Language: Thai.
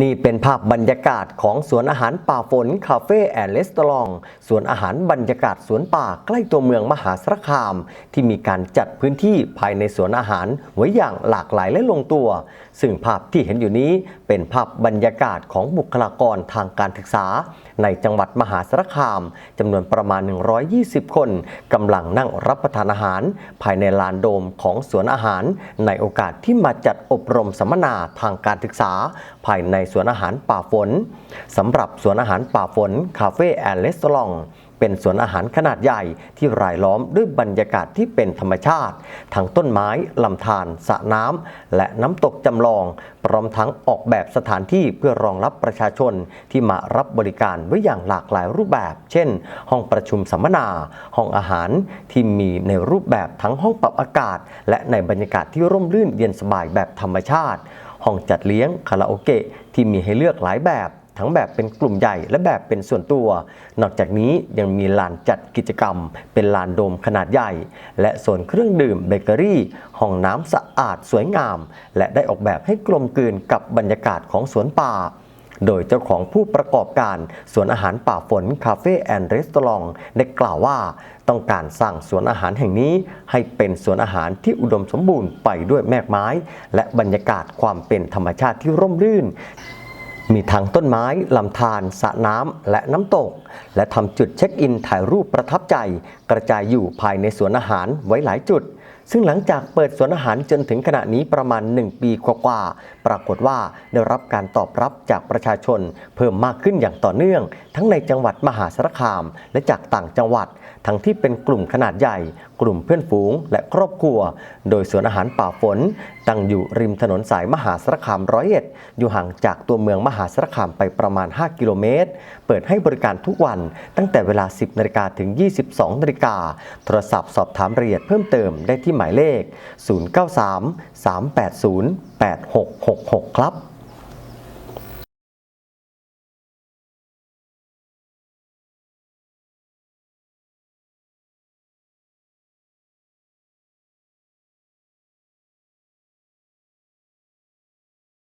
นี่เป็นภาพบรรยากาศของสวนอาหารป่าฝนคาเฟ่แอนด์เลสตอลองสวนอาหารบรรยากาศสวนป่าใกล้ตัวเมืองมหาสารคาม ที่มีการจัดพื้นที่ภายในสวนอาหารไว้อย่างหลากหลายและลงตัว ซึ่งภาพที่เห็นอยู่นี้เป็นภาพบรรยากาศของบุคลากรทางการศึกษา ในจังหวัดมหาสารคามจำนวนประมาณ 120 คนกำลังนั่งรับประทานอาหาร ภายในลานโดมของสวนอาหาร ในโอกาสที่มาจัดอบรมสัมมนาทางการศึกษา ภายในสวนอาหารป่าฝนสำหรับสวนอาหารป่าฝนคาเฟ่แอนด์เลสตอลองเป็นสวนอาหารขนาดใหญ่ที่รายล้อมด้วยบรรยากาศที่เป็นธรรมชาติทั้งต้นไม้ลำธารสระน้ำและน้ำตกจำลอง พร้อมทั้งออกแบบสถานที่เพื่อรองรับประชาชนที่มารับบริการไว้อย่างหลากหลายรูปแบบ เช่น ห้องประชุมสัมมนา ห้องอาหารที่มีในรูปแบบทั้งห้องปรับอากาศ และในบรรยากาศที่ร่มรื่นเย็นสบายแบบธรรมชาติ ห้องจัดเลี้ยงคาราโอเกะที่มีให้เลือกหลายแบบทั้งแบบเป็นกลุ่มใหญ่และแบบเป็นส่วนตัว นอกจากนี้ยังมีลานจัดกิจกรรม เป็นลานโดมขนาดใหญ่ และโซนเครื่องดื่มเบเกอรี่ ห้องน้ำสะอาดสวยงาม และได้ออกแบบให้กลมกลืนกับบรรยากาศของสวนป่า โดยเจ้าของผู้ประกอบการสวนอาหารป่าฝนคาเฟ่แอนด์รีสตอรองได้กล่าวว่า ต้องการสร้างสวนอาหารแห่งนี้ให้เป็นสวนอาหารที่อุดมสมบูรณ์ไปด้วยแมกไม้ และบรรยากาศความเป็นธรรมชาติที่ร่มรื่นมีทั้งต้นไม้ ลำธารสระน้ำ และน้ำตก และทำจุดเช็คอินถ่ายรูปประทับใจ กระจายอยู่ภายในสวนอาหารไว้หลายจุด ซึ่งหลังจากเปิดสวนอาหารจนถึงขณะนี้ประมาณ 1 ปีกว่าๆ ปรากฏว่าได้รับการตอบรับจากประชาชน เพิ่มมากขึ้นอย่างต่อเนื่อง ทั้งในจังหวัดมหาสารคาม และจากต่างจังหวัด ทั้งที่เป็นกลุ่มขนาดใหญ่ กลุ่มเพื่อนฝูง และครอบครัว โดยสวนอาหารป่าฝน ตั้งอยู่ริมถนนสายมหาสารคามร้อยเอ็ดอยู่ห่างจากตัวเมืองมหาสารคามไปประมาณ 5 กิโลเมตร เปิดให้บริการทุกวันตั้งแต่เวลา 10นาฬิกาถึง 22นาฬิกาโทรศัพท์สอบถามรายละเอียดเพิ่มเติมได้ที่หมายเลข 093 380 8666 ครับ